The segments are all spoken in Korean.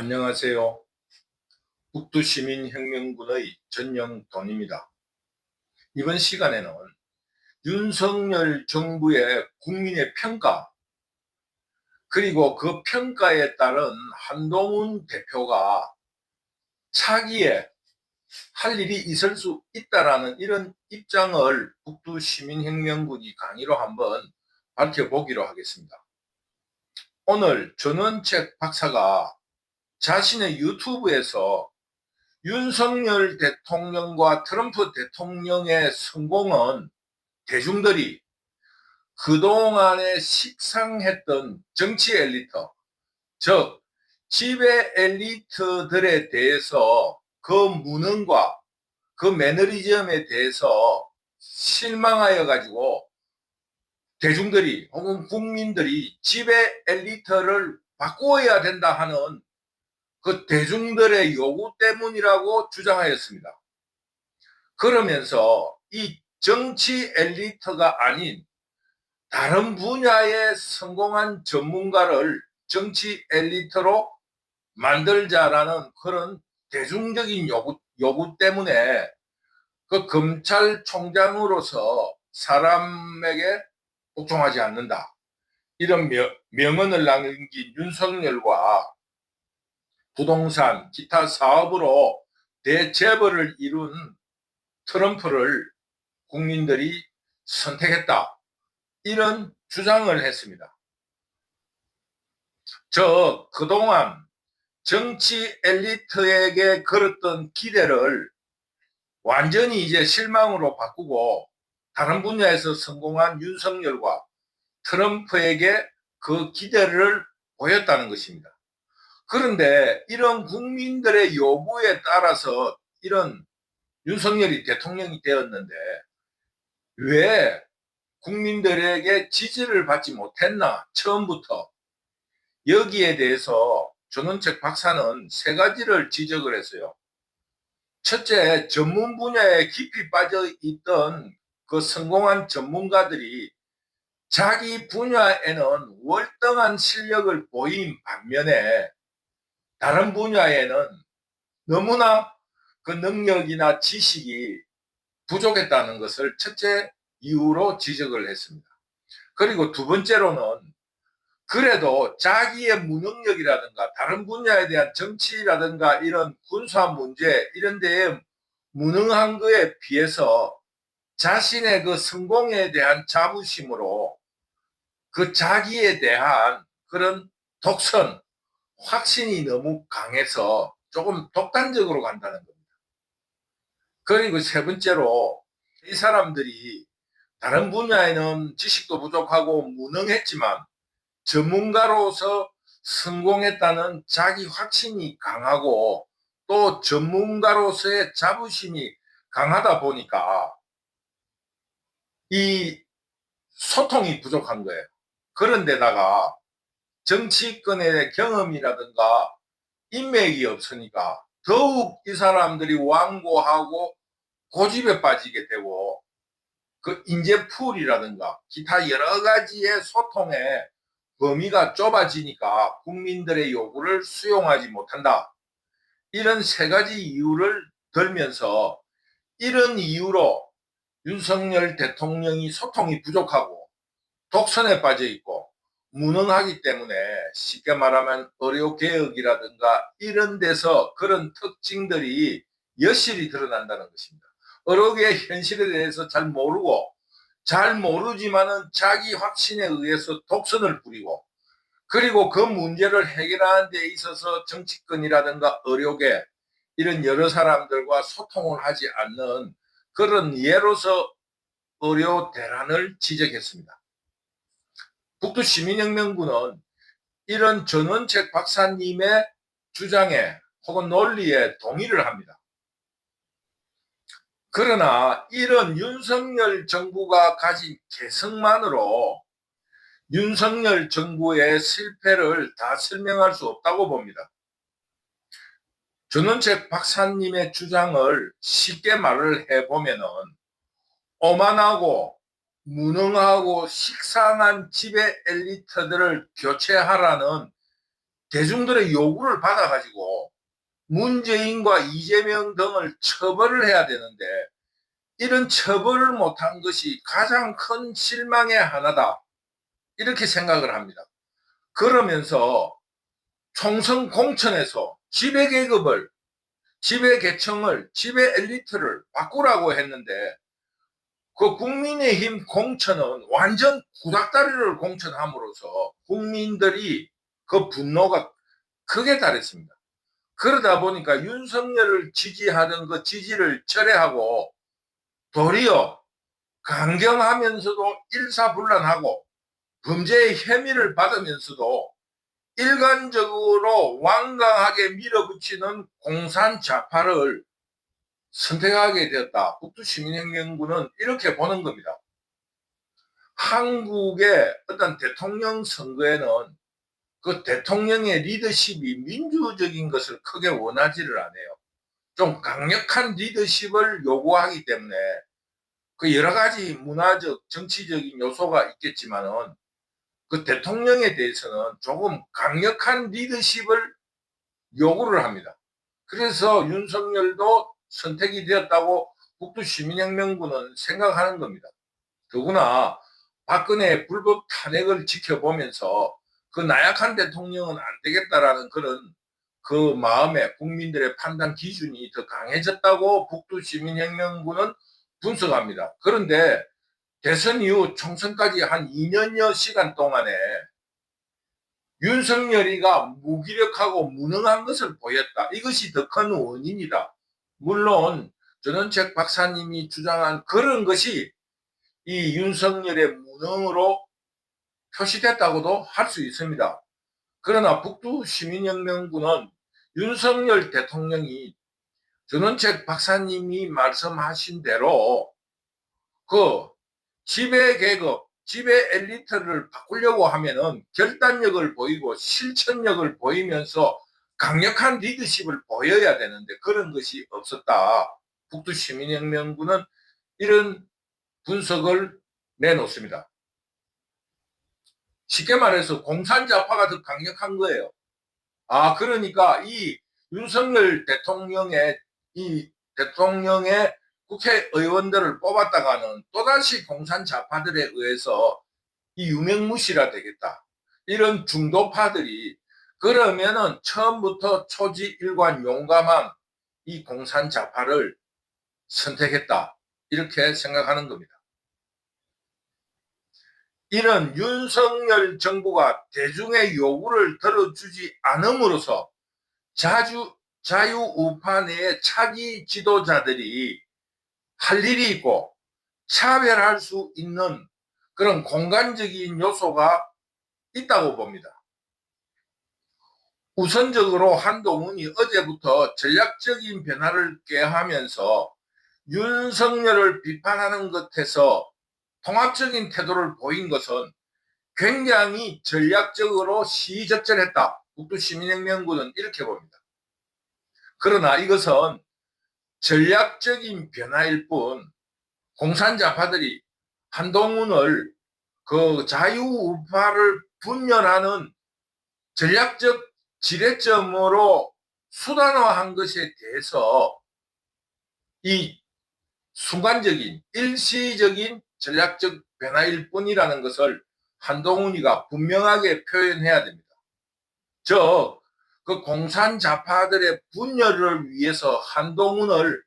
안녕하세요. 북두시민혁명군의 전영돈입니다. 이번 시간에는 윤석열 정부의 국민의 평가 그리고 그 평가에 따른 한동훈 대표가 차기에 할 일이 있을 수 있다라는 이런 입장을 북두시민혁명군이 강의로 한번 밝혀보기로 하겠습니다. 오늘 전원책 박사가 자신의 유튜브에서 윤석열 대통령과 트럼프 대통령의 성공은 대중들이 그동안에 식상했던 정치 엘리트, 즉, 지배 엘리트들에 대해서 그 무능과 그 매너리즘에 대해서 실망하여 가지고 대중들이 혹은 국민들이 지배 엘리트를 바꾸어야 된다 하는 그 대중들의 요구 때문이라고 주장하였습니다. 그러면서 이 정치 엘리트가 아닌 다른 분야에 성공한 전문가를 정치 엘리트로 만들자라는 그런 대중적인 요구, 요구 때문에 그 검찰총장으로서 사람에게 복종하지 않는다. 이런 명, 명언을 남긴 윤석열과 부동산, 기타 사업으로 대재벌을 이룬 트럼프를 국민들이 선택했다. 이런 주장을 했습니다. 저 그동안 정치 엘리트에게 걸었던 기대를 완전히 이제 실망으로 바꾸고 다른 분야에서 성공한 윤석열과 트럼프에게 그 기대를 보였다는 것입니다. 그런데 이런 국민들의 요구에 따라서 이런 윤석열이 대통령이 되었는데 왜 국민들에게 지지를 받지 못했나 처음부터 여기에 대해서 전원책 박사는 세 가지를 지적을 했어요. 첫째, 전문 분야에 깊이 빠져 있던 그 성공한 전문가들이 자기 분야에는 월등한 실력을 보인 반면에 다른 분야에는 너무나 그 능력이나 지식이 부족했다는 것을 첫째 이유로 지적을 했습니다. 그리고 두 번째로는 그래도 자기의 무능력이라든가 다른 분야에 대한 정치라든가 이런 군사 문제 이런 데에 무능한 거에 비해서 자신의 그 성공에 대한 자부심으로 그 자기에 대한 그런 독선 확신이 너무 강해서 조금 독단적으로 간다는 겁니다. 그리고 세 번째로 이 사람들이 다른 분야에는 지식도 부족하고 무능했지만 전문가로서 성공했다는 자기 확신이 강하고 또 전문가로서의 자부심이 강하다 보니까 이 소통이 부족한 거예요. 그런데다가 정치권의 경험이라든가 인맥이 없으니까 더욱 이 사람들이 완고하고 고집에 빠지게 되고 그 인재 풀이라든가 기타 여러 가지의 소통의 범위가 좁아지니까 국민들의 요구를 수용하지 못한다. 이런 세 가지 이유를 들면서 이런 이유로 윤석열 대통령이 소통이 부족하고 독선에 빠져 있고 무능하기 때문에 쉽게 말하면 의료 개혁이라든가 이런 데서 그런 특징들이 여실히 드러난다는 것입니다. 의료계의 현실에 대해서 잘 모르고 잘 모르지만은 자기 확신에 의해서 독선을 부리고 그리고 그 문제를 해결하는 데 있어서 정치권이라든가 의료계 이런 여러 사람들과 소통을 하지 않는 그런 예로서 의료 대란을 지적했습니다. 북두 시민혁명군은 이런 전원책 박사님의 주장에 혹은 논리에 동의를 합니다. 그러나 이런 윤석열 정부가 가진 개성만으로 윤석열 정부의 실패를 다 설명할 수 없다고 봅니다. 전원책 박사님의 주장을 쉽게 말을 해보면은 오만하고 무능하고 식상한 지배 엘리트들을 교체하라는 대중들의 요구를 받아가지고 문재인과 이재명 등을 처벌을 해야 되는데 이런 처벌을 못한 것이 가장 큰 실망의 하나다. 이렇게 생각을 합니다. 그러면서 총선 공천에서 지배계급을, 지배계층을, 지배 엘리트를 바꾸라고 했는데 그 국민의힘 공천은 완전 구닥다리를 공천함으로써 국민들이 그 분노가 크게 달했습니다. 그러다 보니까 윤석열을 지지하던 그 지지를 철회하고 도리어 강경하면서도 일사불란하고 범죄의 혐의를 받으면서도 일관적으로 완강하게 밀어붙이는 공산 좌파를 선택하게 되었다. 북두시민혁명군은 이렇게 보는 겁니다. 한국의 어떤 대통령 선거에는 그 대통령의 리더십이 민주적인 것을 크게 원하지를 않아요. 좀 강력한 리더십을 요구하기 때문에 그 여러 가지 문화적, 정치적인 요소가 있겠지만은 그 대통령에 대해서는 조금 강력한 리더십을 요구를 합니다. 그래서 윤석열도 선택이 되었다고 북두시민혁명군은 생각하는 겁니다. 더구나 박근혜 불법 탄핵을 지켜보면서 그 나약한 대통령은 안 되겠다라는 그런 그 마음에 국민들의 판단 기준이 더 강해졌다고 북두시민혁명군은 분석합니다. 그런데 대선 이후 총선까지 한 2년여 시간 동안에 윤석열이가 무기력하고 무능한 것을 보였다. 이것이 더 큰 원인이다. 물론 전원책 박사님이 주장한 그런 것이 이 윤석열의 무능으로 표시됐다고도 할 수 있습니다. 그러나 북두 시민혁명군은 윤석열 대통령이 전원책 박사님이 말씀하신 대로 그 지배 계급, 지배 엘리트를 바꾸려고 하면은 결단력을 보이고 실천력을 보이면서 강력한 리더십을 보여야 되는데 그런 것이 없었다. 북두 시민혁명군은 이런 분석을 내놓습니다. 쉽게 말해서 공산자파가 더 강력한 거예요. 아, 그러니까 이 윤석열 대통령의 이 대통령의 국회의원들을 뽑았다가는 또다시 공산자파들에 의해서 이 유명무시라 되겠다. 이런 중도파들이 그러면은 처음부터 초지일관 용감한 이 공산자파를 선택했다. 이렇게 생각하는 겁니다. 이는 윤석열 정부가 대중의 요구를 들어주지 않음으로써 자주 자유우파 내의 차기 지도자들이 할 일이 있고 차별할 수 있는 그런 공간적인 요소가 있다고 봅니다. 우선적으로 한동훈이 어제부터 전략적인 변화를 꾀하면서 윤석열을 비판하는 것에서 통합적인 태도를 보인 것은 굉장히 전략적으로 시적절했다. 국도시민혁명군은 이렇게 봅니다. 그러나 이것은 전략적인 변화일 뿐 공산자파들이 한동훈을 그 자유우파를 분열하는 전략적 지뢰점으로 수단화한 것에 대해서 이 순간적인 일시적인 전략적 변화일 뿐이라는 것을 한동훈이가 분명하게 표현해야 됩니다. 즉, 그 공산자파들의 분열을 위해서 한동훈을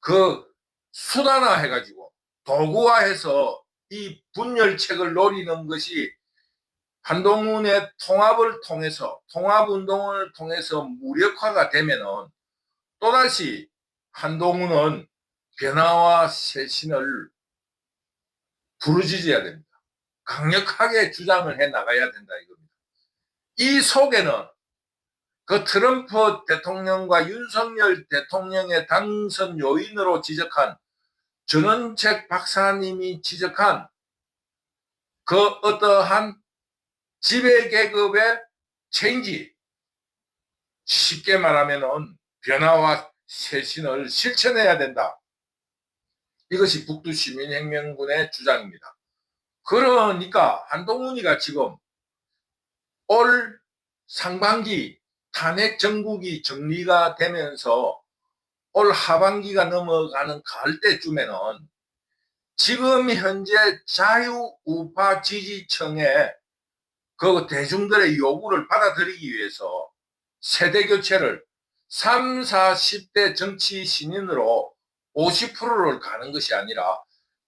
그 수단화해가지고 도구화해서 이 분열책을 노리는 것이 한동훈의 통합을 통해서 통합운동을 통해서 무력화가 되면은 또다시 한동훈은 변화와 쇄신을 부르짖어야 됩니다. 강력하게 주장을 해 나가야 된다 이겁니다. 이 속에는 그 트럼프 대통령과 윤석열 대통령의 당선 요인으로 지적한 전원책 박사님이 지적한 그 어떠한 지배계급의 체인지 쉽게 말하면 변화와 쇄신을 실천해야 된다. 이것이 북두시민혁명군의 주장입니다. 그러니까 한동훈이가 지금 올 상반기 탄핵 정국이 정리가 되면서 올 하반기가 넘어가는 가을 때쯤에는 지금 현재 자유우파 지지층의 그 대중들의 요구를 받아들이기 위해서 세대 교체를 3, 40대 정치 신인으로 50%를 가는 것이 아니라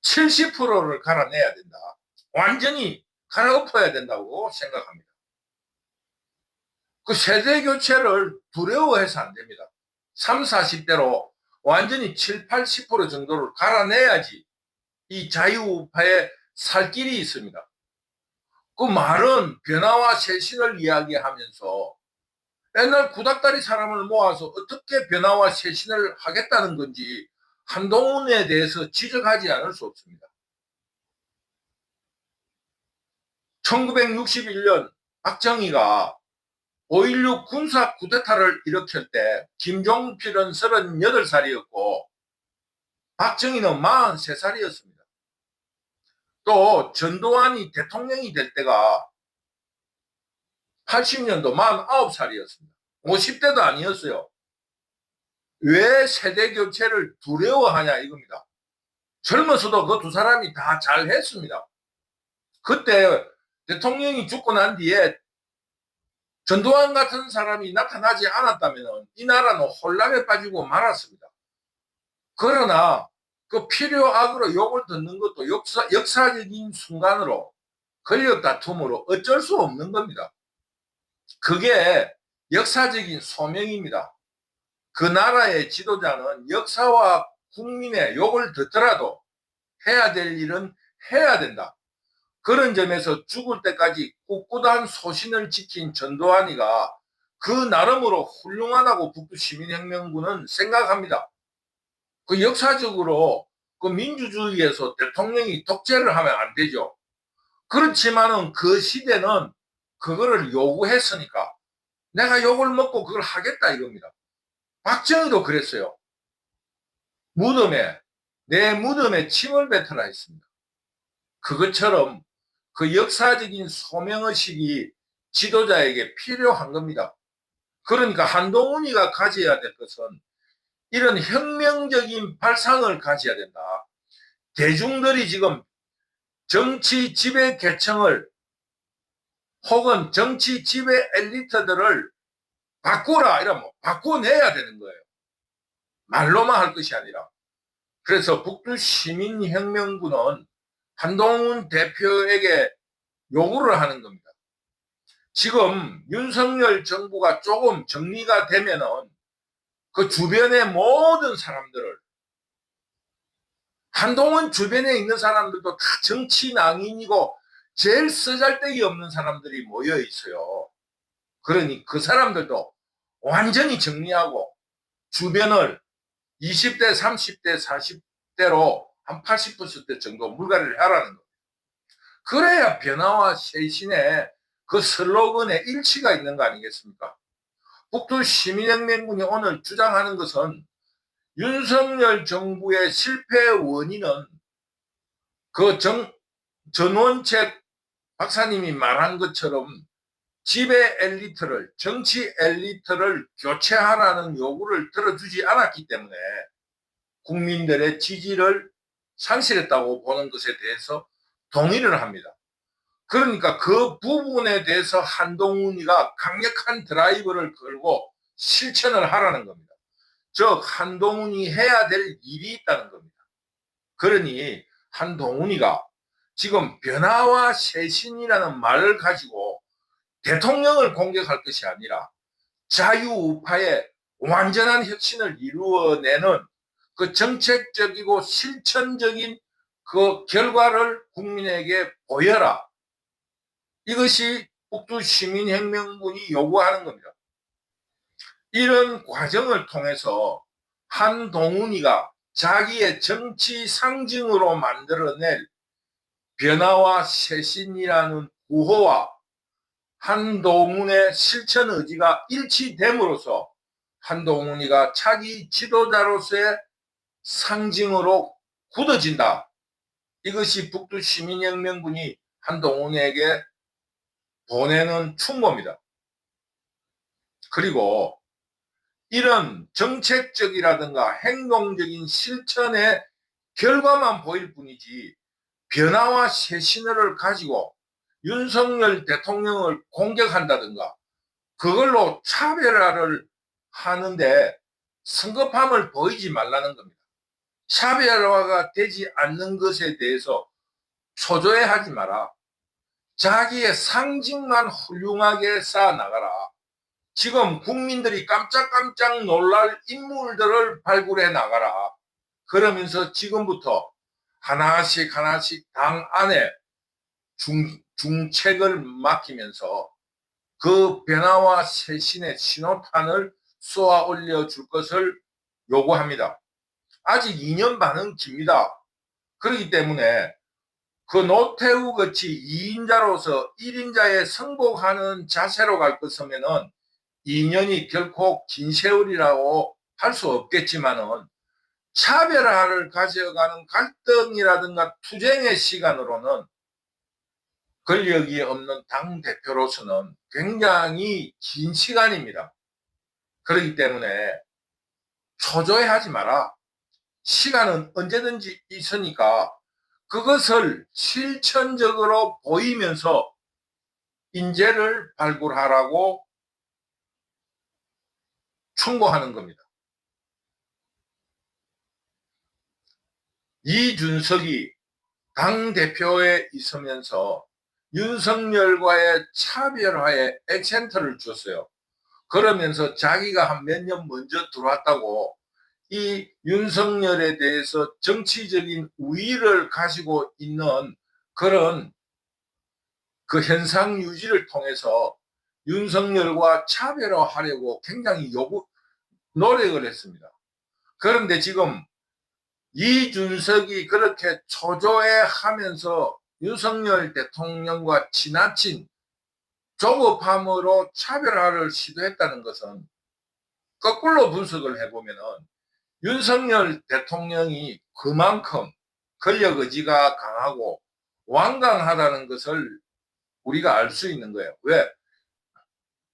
70%를 갈아내야 된다. 완전히 갈아엎어야 된다고 생각합니다. 그 세대 교체를 두려워해서 안 됩니다. 3, 40대로 완전히 7, 80% 정도를 갈아내야지 이 자유우파에 살 길이 있습니다. 그 말은 변화와 쇄신을 이야기하면서 옛날 구닥다리 사람을 모아서 어떻게 변화와 쇄신을 하겠다는 건지 한동훈에 대해서 지적하지 않을 수 없습니다. 1961년 박정희가 5.16 군사 쿠데타를 일으킬 때 김종필은 38살이었고 박정희는 43살이었습니다. 또 전두환이 대통령이 될 때가 80년도 49살이었습니다. 50대도 아니었어요. 왜 세대 교체를 두려워하냐 이겁니다. 젊어서도 그 두 사람이 다 잘했습니다. 그때 대통령이 죽고 난 뒤에 전두환 같은 사람이 나타나지 않았다면 이 나라는 혼란에 빠지고 말았습니다. 그러나 그 필요악으로 욕을 듣는 것도 역사, 역사적인 순간으로 권력 다툼으로 어쩔 수 없는 겁니다. 그게 역사적인 소명입니다. 그 나라의 지도자는 역사와 국민의 욕을 듣더라도 해야 될 일은 해야 된다. 그런 점에서 죽을 때까지 꿋꿋한 소신을 지킨 전두환이가 그 나름으로 훌륭하다고 북두 시민혁명군은 생각합니다. 그 역사적으로 그 민주주의에서 대통령이 독재를 하면 안 되죠. 그렇지만은 그 시대는 그거를 요구했으니까 내가 욕을 먹고 그걸 하겠다 이겁니다. 박정희도 그랬어요. 무덤에 내 무덤에 침을 뱉어라 했습니다. 그것처럼 그 역사적인 소명의식이 지도자에게 필요한 겁니다. 그러니까 한동훈이가 가져야 될 것은 이런 혁명적인 발상을 가져야 된다. 대중들이 지금 정치 지배 계층을 혹은 정치 지배 엘리트들을 바꾸라 이러면 바꿔내야 되는 거예요. 말로만 할 것이 아니라. 그래서 북두 시민혁명군은 한동훈 대표에게 요구를 하는 겁니다. 지금 윤석열 정부가 조금 정리가 되면은 그 주변의 모든 사람들을 한동훈 주변에 있는 사람들도 다 정치 낭인이고 제일 쓰잘데기 없는 사람들이 모여 있어요. 그러니 그 사람들도 완전히 정리하고 주변을 20대, 30대, 40대로 한 80% 정도 물갈이를 하라는 겁니다. 그래야 변화와 쇄신의 그 슬로건에 일치가 있는 거 아니겠습니까? 북두 시민혁명군이 오늘 주장하는 것은 윤석열 정부의 실패 원인은 그 정, 전원책 박사님이 말한 것처럼 지배 엘리트를, 정치 엘리트를 교체하라는 요구를 들어주지 않았기 때문에 국민들의 지지를 상실했다고 보는 것에 대해서 동의를 합니다. 그러니까 그 부분에 대해서 한동훈이가 강력한 드라이브를 걸고 실천을 하라는 겁니다. 즉 한동훈이 해야 될 일이 있다는 겁니다. 그러니 한동훈이가 지금 변화와 쇄신이라는 말을 가지고 대통령을 공격할 것이 아니라 자유우파의 완전한 혁신을 이루어내는 그 정책적이고 실천적인 그 결과를 국민에게 보여라. 이것이 북두 시민혁명군이 요구하는 겁니다. 이런 과정을 통해서 한동훈이가 자기의 정치 상징으로 만들어낼 변화와 쇄신이라는 구호와 한동훈의 실천 의지가 일치됨으로써 한동훈이가 차기 지도자로서의 상징으로 굳어진다. 이것이 북두 시민혁명군이 한동훈에게 보내는 충고입니다. 그리고 이런 정책적이라든가 행동적인 실천의 결과만 보일 뿐이지 변화와 새 신호를 가지고 윤석열 대통령을 공격한다든가 그걸로 차별화를 하는데 성급함을 보이지 말라는 겁니다. 차별화가 되지 않는 것에 대해서 초조해하지 마라. 자기의 상징만 훌륭하게 쌓아 나가라. 지금 국민들이 깜짝깜짝 놀랄 인물들을 발굴해 나가라. 그러면서 지금부터 하나씩 하나씩 당 안에 중, 중책을 맡기면서 그 변화와 쇄신의 신호탄을 쏘아 올려줄 것을 요구합니다. 아직 2년 반은 깁니다. 그렇기 때문에 그 노태우 같이 2인자로서 1인자에 승복하는 자세로 갈 것이면은 2년이 결코 긴 세월이라고 할 수 없겠지만은 차별화를 가져가는 갈등이라든가 투쟁의 시간으로는 권력이 없는 당 대표로서는 굉장히 긴 시간입니다. 그렇기 때문에 초조해하지 마라. 시간은 언제든지 있으니까 그것을 실천적으로 보이면서 인재를 발굴하라고 충고하는 겁니다. 이준석이 당대표에 있으면서 윤석열과의 차별화에 액센트를 줬어요. 그러면서 자기가 한 몇 년 먼저 들어왔다고 이 윤석열에 대해서 정치적인 우위를 가지고 있는 그런 그 현상 유지를 통해서 윤석열과 차별화하려고 굉장히 요구, 노력을 했습니다. 그런데 지금 이준석이 그렇게 초조해 하면서 윤석열 대통령과 지나친 조급함으로 차별화를 시도했다는 것은 거꾸로 분석을 해보면은 윤석열 대통령이 그만큼 권력 의지가 강하고 완강하다는 것을 우리가 알 수 있는 거예요. 왜?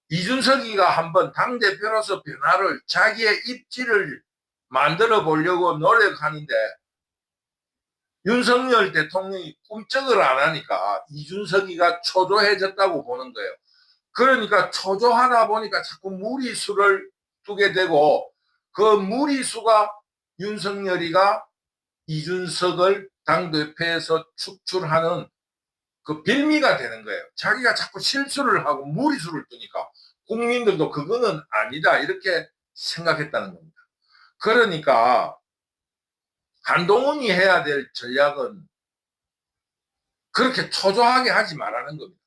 이준석이가 한번 당대표로서 변화를 자기의 입지를 만들어 보려고 노력하는데 윤석열 대통령이 꿈쩍을 안 하니까 이준석이가 초조해졌다고 보는 거예요. 그러니까 초조하다 보니까 자꾸 무리수를 두게 되고 그 무리수가 윤석열이가 이준석을 당대표에서 축출하는 그 빌미가 되는 거예요. 자기가 자꾸 실수를 하고 무리수를 두니까 국민들도 그거는 아니다 이렇게 생각했다는 겁니다. 그러니까 한동훈이 해야 될 전략은 그렇게 초조하게 하지 말라는 겁니다.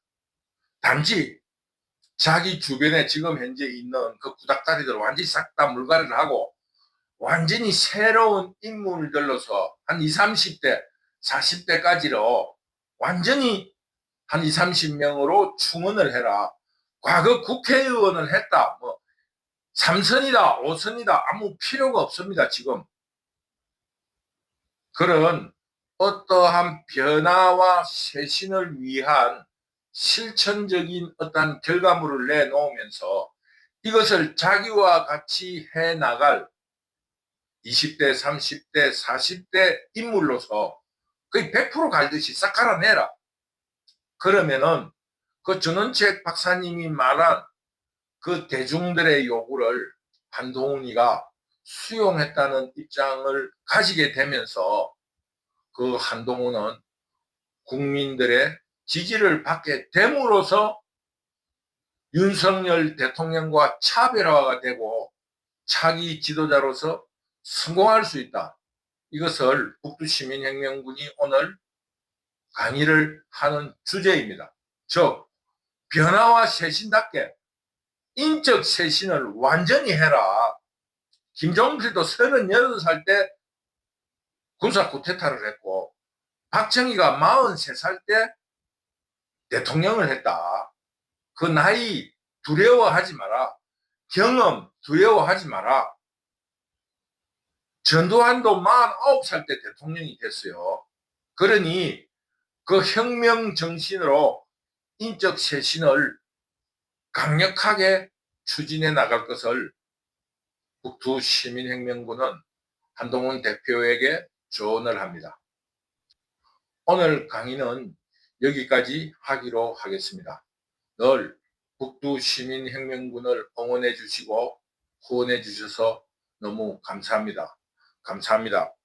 단지 자기 주변에 지금 현재 있는 그 구닥다리들 완전히 싹 다 물갈이를 하고 완전히 새로운 인물들로서 한 20, 30대, 40대까지로 완전히 한 20, 30명으로 충원을 해라. 과거 국회의원을 했다. 뭐 3선이다, 5선이다. 아무 필요가 없습니다. 지금. 그런 어떠한 변화와 쇄신을 위한 실천적인 어떤 결과물을 내놓으면서 이것을 자기와 같이 해 나갈 20대, 30대, 40대 인물로서 거의 100% 갈듯이 싹 갈아내라. 그러면은 그 전원책 박사님이 말한 그 대중들의 요구를 한동훈이가 수용했다는 입장을 가지게 되면서 그 한동훈은 국민들의 지지를 받게 됨으로써 윤석열 대통령과 차별화가 되고 차기 지도자로서 성공할 수 있다. 이것을 북두시민혁명군이 오늘 강의를 하는 주제입니다. 즉 변화와 쇄신답게 인적 쇄신을 완전히 해라. 김정필도 38살 때 군사 쿠데타를 했고 박정희가 43살 때 대통령을 했다. 그 나이 두려워하지 마라. 경험 두려워하지 마라. 전두환도 49살 때 대통령이 됐어요. 그러니 그 혁명 정신으로 인적 쇄신을 강력하게 추진해 나갈 것을 북두 시민혁명군은 한동훈 대표에게 조언을 합니다. 오늘 강의는 여기까지 하기로 하겠습니다. 늘 북두 시민혁명군을 응원해 주시고 후원해 주셔서 너무 감사합니다. 감사합니다.